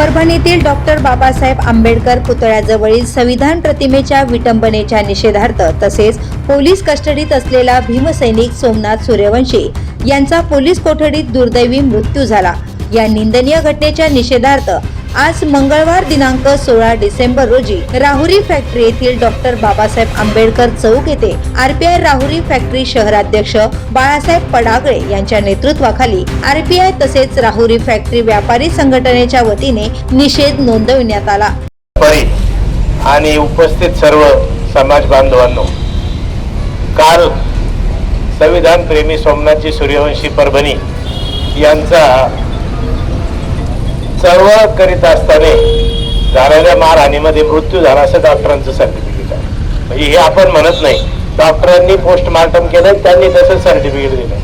परभणीतील doctor Babasaheb Ambedkar पुतळ्याजवळील संविधान प्रतिमेच्या विटंबनेच्या निषेधार्थ तसेच पोलीस कस्टडीत असलेला भीमसैनिक सोमनाथ सूर्यवंशी यांचा पोलीस कोठडीत दुर्दैवी मृत्यू झाला. या निंदनीय घटनेच्या निषेधार्थ आज मंगळवार दिनांक सोळा डिसेंबर रोजी राहुरी फॅक्टरी येथील डॉक्टर बाबासाहेब आंबेडकर चौक येथे आरपीआय राहुरी फॅक्टरी शहराध्यक्ष बाळासाहेब पडागळे यांच्या नेतृत्वाखाली आरपीआय तसेच राहुरी फॅक्टरी व्यापारी संघटनेच्या वतीने निषेध नोंदविण्यात आला. आणि उपस्थित सर्व समाज बांधवांनो काल संविधान प्रेमी सोमनाथजी सूर्यवंशी परभणी यांचा चळवळ करीत असताना झालेल्या मारहाणीमध्ये मृत्यू झाला असं डॉक्टरांचं सर्टिफिकेट आहे. म्हणजे हे आपण म्हणत नाही. डॉक्टरांनी पोस्टमार्टम केलं त्यांनी तसं सर्टिफिकेट दिलं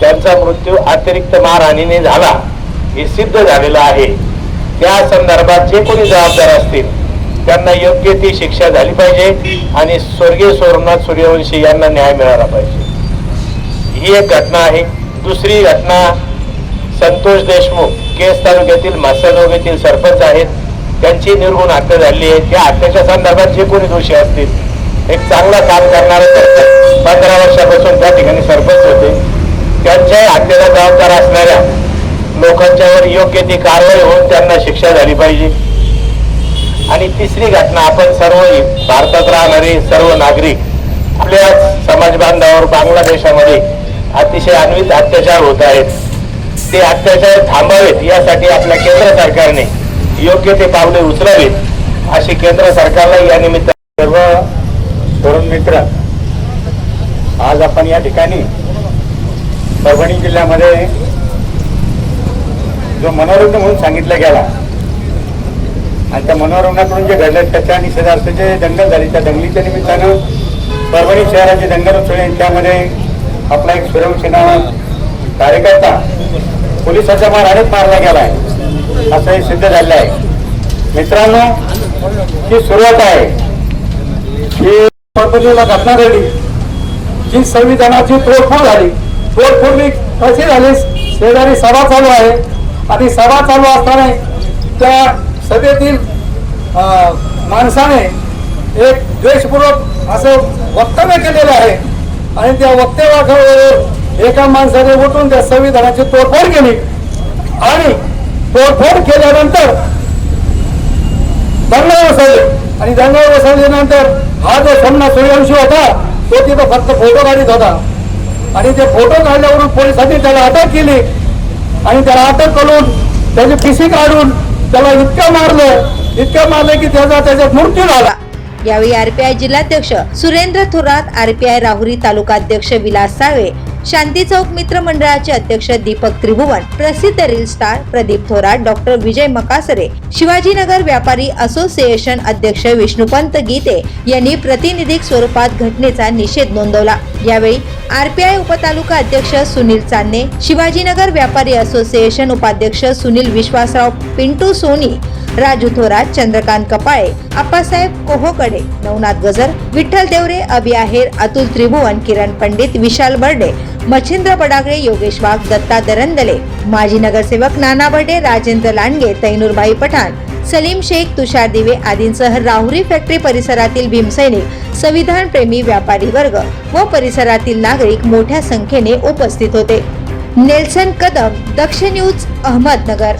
त्यांचा मृत्यू अतिरिक्त मारहाणीने झाला. हे सिद्ध झालेलं आहे. त्या संदर्भात जे कोणी जबाबदार असतील त्यांना योग्य ती शिक्षा झाली पाहिजे आणि स्वर्गीय सोमनाथ सूर्यवंशी यांना न्याय मिळाला पाहिजे. ही एक घटना आहे. दुसरी घटना संतोष देशमुख केस तालुक्यातील मासाजोग येथील सरपंच आहेत. त्यांची निर्गुण हत्या झाली आहे. त्या हत्येच्या संदर्भात जे कोणी दोषी असतील एक चांगलं काम करणारे पंधरा वर्षापासून त्या ठिकाणी सरपंच होते. त्यांच्याही हत्येला जबाबदार असणाऱ्या लोकांच्यावर योग्य ती कारवाई होऊन त्यांना शिक्षा झाली पाहिजे. आणि तिसरी घटना आपण सर्व भारतात राहणारे सर्व नागरिक आपल्या समाज बांधावर बांगलादेशामध्ये अतिशय अन्वित अत्याचार होत आहेत. ते अत्याचार थांबावेत यासाठी आपल्या केंद्र सरकारने योग्य ते पावले उचलावीत अशी केंद्र सरकारला या निमित्त सर्व तरुण मित्र आज आपण या ठिकाणी परभणी जिल्ह्यामध्ये जो मनोरंजन म्हणून सांगितलं गेला आणि त्या मनोरंजनाकडून जे घडलं त्याच्या निषेधार्थ जे दंगल झाली त्या दंगलीच्या निमित्तानं परभणी शहराचे दंगल उसळले त्यामध्ये आपला एक स्वयंसेना कार्यकर्ता पोलिसाच्या मारहाणीत मारला गेला आहे असं हे सिद्ध झालेलं आहे. मित्रांनो ही सुरुवात आहे. ही परभणीला घटना घडली जी संविधानाची तोडफोड झाली तोडफोड ही कशी झाली? शेजारी सभा चालू आहे. आणि सभा चालू असताना त्या सभेतील माणसाने एक द्वेषपूर्वक असं वक्तव्य केलेलं आहे. आणि त्या वक्तव्यावर एका माणसाने उठून त्या संविधानाची तोडफोड केली. आणि तोडफोड केल्यानंतर दंगा बसवले. आणि दंगा बसवल्यानंतर हा जो सोमनाथ सूर्यवंशी होता तो तिथं फक्त फोटो काढत होता. आणि ते फोटो काढल्यावरून पोलिसांनी त्याला अटक केली. आणि त्याला अटक करून त्याची पिशी काढून त्याला इतकं मारलं इतकं मारलं की त्याचा त्याच्यात मृत्यू झाला. यावेळी आरपीआय जिल्हाध्यक्ष सुरेंद्र थोरात आरपीआय राहुरी तालुकाध्यक्ष विलास सावे शांती चौक मित्र मंडळाचे अध्यक्ष दीपक त्रिभुवन प्रसिद्ध reel star Pradeep Thorat doctor Vijay Makasare Shivajinagar व्यापारी असोसिएशन अध्यक्ष विष्णुपंत गीते यांनी प्रतिनिधिक स्वरूपात घटनेचा निषेध नोंदवला. यावेळी आरपीआय उपतालुका अध्यक्ष सुनील चांदणे शिवाजीनगर व्यापारी असोसिएशन उपाध्यक्ष सुनील विश्वासराव पिंटू सोनी राजू थोरात चंद्रकांत कपाळे आप्पासाहेब कोहोकडे नवनाथ गजर विठ्ठल देवरे अभि आहेर अतुल त्रिभुवन किरण पंडित विशाल बर्डे मच्छिंद्र पडागळे योगेश वाघ दत्ता दरंदले माजी नगरसेवक नाना बर्डे राजेंद्र लांडगे तैनूरबाई पठाण सलीम शेख तुषार दिवे आदींसह राहुरी फॅक्टरी परिसरातील भीमसैनिक संविधान प्रेमी व्यापारी वर्ग व परिसरातील नागरिक मोठ्या संख्येने उपस्थित होते. Nelson Kadam Daksh news Ahmednagar.